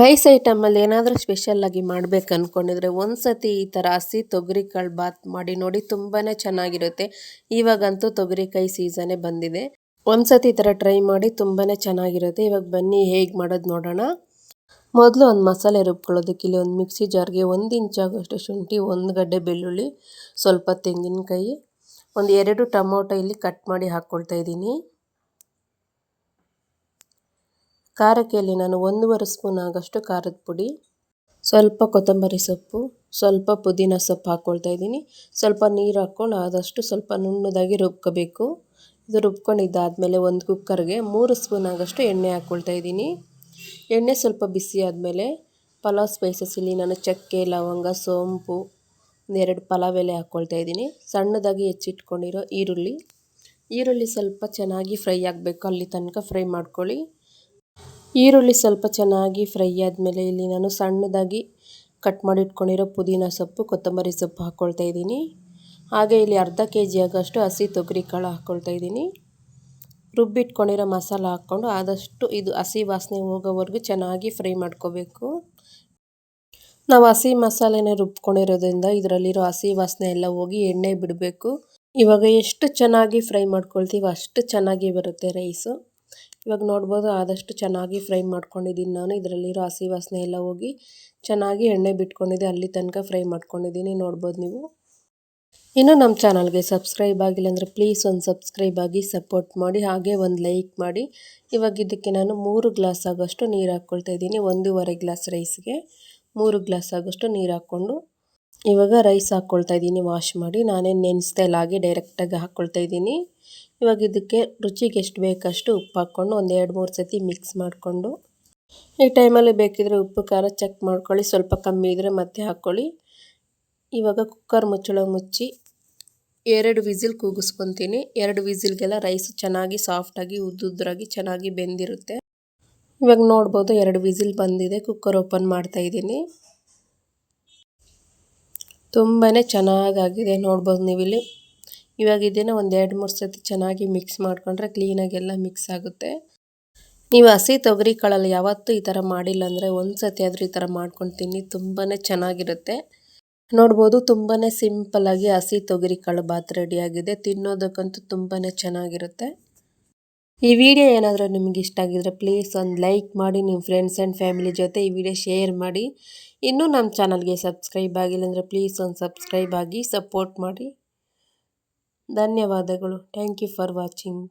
Rice ಐಟಮಲ್ಲಿ ಏನಾದರೂ ಸ್ಪೆಷಲ್ಲಾಗಿ ಮಾಡ್ಬೇಕು ಅಂದ್ಕೊಂಡಿದ್ರೆ ಒಂದು ಸತಿ ಈ ಥರ ಹಸಿ ತೊಗರಿಕಾಳು ಬಾತ್ ಮಾಡಿ ನೋಡಿ ತುಂಬಾ ಚೆನ್ನಾಗಿರುತ್ತೆ. ಇವಾಗಂತೂ ತೊಗರಿಕಾಯಿ ಸೀಸನೇ ಬಂದಿದೆ. ಒಂದು ಸತಿ ಈ ಥರ ಟ್ರೈ ಮಾಡಿ ತುಂಬಾ ಚೆನ್ನಾಗಿರುತ್ತೆ. ಇವಾಗ ಬನ್ನಿ ಹೇಗೆ ಮಾಡೋದು ನೋಡೋಣ. ಮೊದಲು ಒಂದು ಮಸಾಲೆ ರುಬ್ಕೊಳ್ಳೋದಕ್ಕೆ ಇಲ್ಲಿ ಒಂದು ಮಿಕ್ಸಿ ಜಾರ್ಗೆ ಒಂದು ಇಂಚಾಗುವಷ್ಟು ಶುಂಠಿ, ಒಂದು ಗಡ್ಡೆ ಬೆಳ್ಳುಳ್ಳಿ, ಸ್ವಲ್ಪ ತೆಂಗಿನಕಾಯಿ, ಒಂದು ಎರಡು ಟೊಮೊಟೊ ಇಲ್ಲಿ ಕಟ್ ಮಾಡಿ ಹಾಕ್ಕೊಳ್ತಾ ಇದ್ದೀನಿ. ಖಾರಕ್ಕೆ ಇಲ್ಲಿ ನಾನು ಒಂದೂವರೆ ಸ್ಪೂನ್ ಆಗೋಷ್ಟು ಖಾರದ ಪುಡಿ, ಸ್ವಲ್ಪ ಕೊತ್ತಂಬರಿ ಸೊಪ್ಪು, ಸ್ವಲ್ಪ ಪುದೀನ ಸೊಪ್ಪು ಹಾಕ್ಕೊಳ್ತಾ ಇದ್ದೀನಿ. ಸ್ವಲ್ಪ ನೀರು ಹಾಕ್ಕೊಂಡು ಆದಷ್ಟು ಸ್ವಲ್ಪ ನುಣ್ಣದಾಗಿ ರುಬ್ಕೋಬೇಕು. ಇದು ರುಬ್ಕೊಂಡಿದ್ದಾದಮೇಲೆ ಒಂದು ಕುಕ್ಕರ್ಗೆ ಮೂರು ಸ್ಪೂನ್ ಆಗೋಷ್ಟು ಎಣ್ಣೆ ಹಾಕ್ಕೊಳ್ತಾ ಇದ್ದೀನಿ. ಎಣ್ಣೆ ಸ್ವಲ್ಪ ಬಿಸಿ ಆದಮೇಲೆ ಪಲಾವ್ ಸ್ಪೈಸಸ್ ಇಲ್ಲಿ ನಾನು ಚಕ್ಕೆ, ಲವಂಗ, ಸೋಂಪು ಒಂದೆರಡು ಪಲಾವ್ ಎಲೆ ಹಾಕ್ಕೊಳ್ತಾ ಇದ್ದೀನಿ. ಸಣ್ಣದಾಗಿ ಹೆಚ್ಚಿಟ್ಕೊಂಡಿರೋ ಈರುಳ್ಳಿ. ಈರುಳ್ಳಿ ಸ್ವಲ್ಪ ಚೆನ್ನಾಗಿ ಫ್ರೈ ಆಗಬೇಕು. ಅಲ್ಲಿ ತನಕ ಫ್ರೈ ಮಾಡ್ಕೊಳ್ಳಿ. ಈರುಳ್ಳಿ ಸ್ವಲ್ಪ ಚೆನ್ನಾಗಿ ಫ್ರೈ ಆದಮೇಲೆ ಇಲ್ಲಿ ನಾನು ಸಣ್ಣದಾಗಿ ಕಟ್ ಮಾಡಿ ಇಟ್ಕೊಂಡಿರೋ ಪುದೀನ ಸೊಪ್ಪು, ಕೊತ್ತಂಬರಿ ಸೊಪ್ಪು ಹಾಕ್ಕೊಳ್ತಾ ಇದ್ದೀನಿ. ಹಾಗೆ ಇಲ್ಲಿ ಅರ್ಧ ಕೆ ಜಿ ಆಗೋಷ್ಟು ಹಸಿ ತೊಗರಿ ಕಾಳು ಹಾಕ್ಕೊಳ್ತಾ ಇದ್ದೀನಿ. ರುಬ್ಬಿಟ್ಕೊಂಡಿರೋ ಮಸಾಲ ಹಾಕ್ಕೊಂಡು ಆದಷ್ಟು ಇದು ಹಸಿ ವಾಸನೆ ಹೋಗೋವರೆಗೂ ಚೆನ್ನಾಗಿ ಫ್ರೈ ಮಾಡ್ಕೋಬೇಕು. ನಾವು ಹಸಿ ಮಸಾಲೆನ ರುಬ್ಕೊಂಡಿರೋದ್ರಿಂದ ಇದರಲ್ಲಿರೋ ಹಸಿ ವಾಸನೆ ಎಲ್ಲ ಹೋಗಿ ಎಣ್ಣೆ ಬಿಡಬೇಕು. ಇವಾಗ ಎಷ್ಟು ಚೆನ್ನಾಗಿ ಫ್ರೈ ಮಾಡ್ಕೊಳ್ತೀವೋ ಅಷ್ಟು ಚೆನ್ನಾಗಿ ಬರುತ್ತೆ ರೈಸು. ಇವಾಗ ನೋಡ್ಬೋದು ಆದಷ್ಟು ಚೆನ್ನಾಗಿ ಫ್ರೈ ಮಾಡ್ಕೊಂಡಿದ್ದೀನಿ ನಾನು. ಇದರಲ್ಲಿರೋ ಹಸಿ ವಾಸನೆ ಎಲ್ಲ ಹೋಗಿ ಚೆನ್ನಾಗಿ ಎಣ್ಣೆ ಬಿಟ್ಕೊಂಡಿದ್ದೆ ಅಲ್ಲಿ ತನಕ ಫ್ರೈ ಮಾಡ್ಕೊಂಡಿದ್ದೀನಿ. ನೋಡ್ಬೋದು ನೀವು. ಇನ್ನು ನಮ್ಮ ಚಾನಲ್ಗೆ ಸಬ್ಸ್ಕ್ರೈಬ್ ಆಗಿಲ್ಲ ಅಂದರೆ ಪ್ಲೀಸ್ ಒಂದು ಸಬ್ಸ್ಕ್ರೈಬ್ ಆಗಿ ಸಪೋರ್ಟ್ ಮಾಡಿ. ಹಾಗೆ ಒಂದು ಲೈಕ್ ಮಾಡಿ. ಇವಾಗ ಇದಕ್ಕೆ ನಾನು ಮೂರು ಗ್ಲಾಸ್ ಆಗೋಷ್ಟು ನೀರು ಹಾಕ್ಕೊಳ್ತಾ ಇದ್ದೀನಿ. ಒಂದೂವರೆ ಗ್ಲಾಸ್ ರೈಸ್ಗೆ ಮೂರು ಗ್ಲಾಸ್ ಆಗೋಷ್ಟು ನೀರು ಹಾಕ್ಕೊಂಡು ಇವಾಗ ರೈಸ್ ಹಾಕ್ಕೊಳ್ತಾ ಇದ್ದೀನಿ ವಾಶ್ ಮಾಡಿ. ನಾನೇ ನೆನೆಸ್ತಾ ಹಾಗೆ ಡೈರೆಕ್ಟಾಗಿ ಹಾಕ್ಕೊಳ್ತಾ ಇದ್ದೀನಿ. ಇವಾಗ ಇದಕ್ಕೆ ರುಚಿಗೆ ಎಷ್ಟು ಬೇಕಷ್ಟು ಉಪ್ಪು ಹಾಕ್ಕೊಂಡು ಒಂದು ಎರಡು ಮೂರು ಸತಿ ಮಿಕ್ಸ್ ಮಾಡಿಕೊಂಡು, ಈ ಟೈಮಲ್ಲಿ ಬೇಕಿದ್ರೆ ಉಪ್ಪು, ಖಾರ ಚೆಕ್ ಮಾಡ್ಕೊಳ್ಳಿ. ಸ್ವಲ್ಪ ಕಮ್ಮಿ ಇದ್ದರೆ ಮತ್ತೆ ಹಾಕ್ಕೊಳ್ಳಿ. ಇವಾಗ ಕುಕ್ಕರ್ ಮುಚ್ಚಳ ಮುಚ್ಚಿ ಎರಡು ವಿಸಿಲ್ ಕೂಗಿಸ್ಕೊತೀನಿ. ಎರಡು ವಿಸಿಲ್ಗೆಲ್ಲ ರೈಸ್ ಚೆನ್ನಾಗಿ ಸಾಫ್ಟಾಗಿ ಉದ್ದುದ್ರಾಗಿ ಚೆನ್ನಾಗಿ ಬೆಂದಿರುತ್ತೆ. ಇವಾಗ ನೋಡ್ಬೋದು ಎರಡು ವಿಸಿಲ್ ಬಂದಿದೆ ಕುಕ್ಕರ್ ಓಪನ್ ಮಾಡ್ತಾ ಇದ್ದೀನಿ. ತುಂಬಾ ಚೆನ್ನಾಗಾಗಿದೆ ನೋಡ್ಬೋದು ನೀವಿಲ್ಲಿ. ಇವಾಗ ಇದನ್ನು ಒಂದು ಎರಡು, ಮೂರು ಸತಿ ಚೆನ್ನಾಗಿ ಮಿಕ್ಸ್ ಮಾಡಿಕೊಂಡ್ರೆ ಕ್ಲೀನಾಗೆಲ್ಲ ಮಿಕ್ಸ್ ಆಗುತ್ತೆ. ನೀವು ಹಸಿ ತೊಗರಿ ಕಾಳಲ್ಲಿ ಯಾವತ್ತೂ ಈ ಥರ ಮಾಡಿಲ್ಲ ಅಂದರೆ ಒಂದು ಸತಿ ಆದರೂ ಈ ಥರ ಮಾಡ್ಕೊಂಡು ತಿನ್ನಿ ತುಂಬಾ ಚೆನ್ನಾಗಿರುತ್ತೆ. ನೋಡ್ಬೋದು ತುಂಬಾ ಸಿಂಪಲ್ಲಾಗಿ ಹಸಿ ತೊಗರಿ ಕಾಳು ಬಾತ್ ರೆಡಿಯಾಗಿದೆ ತಿನ್ನೋದಕ್ಕಂತೂ ತುಂಬಾ ಚೆನ್ನಾಗಿರುತ್ತೆ. ಈ ವಿಡಿಯೋ ಏನಾದರೂ ನಿಮಗೆ ಇಷ್ಟ ಆಗಿದ್ರೆ ಪ್ಲೀಸ್ ಒಂದು ಲೈಕ್ ಮಾಡಿ, ನಿಮ್ಮ ಫ್ರೆಂಡ್ಸ್ ಆ್ಯಂಡ್ ಫ್ಯಾಮಿಲಿ ಜೊತೆ ಈ ವಿಡಿಯೋ ಶೇರ್ ಮಾಡಿ. ಇನ್ನೂ ನಮ್ಮ ಚಾನಲ್ಗೆ ಸಬ್ಸ್ಕ್ರೈಬ್ ಆಗಿಲ್ಲ ಅಂದರೆ ಪ್ಲೀಸ್ ಒಂದು ಸಬ್ಸ್ಕ್ರೈಬ್ ಆಗಿ ಸಪೋರ್ಟ್ ಮಾಡಿ. ಧನ್ಯವಾದಗಳು. Thank you for watching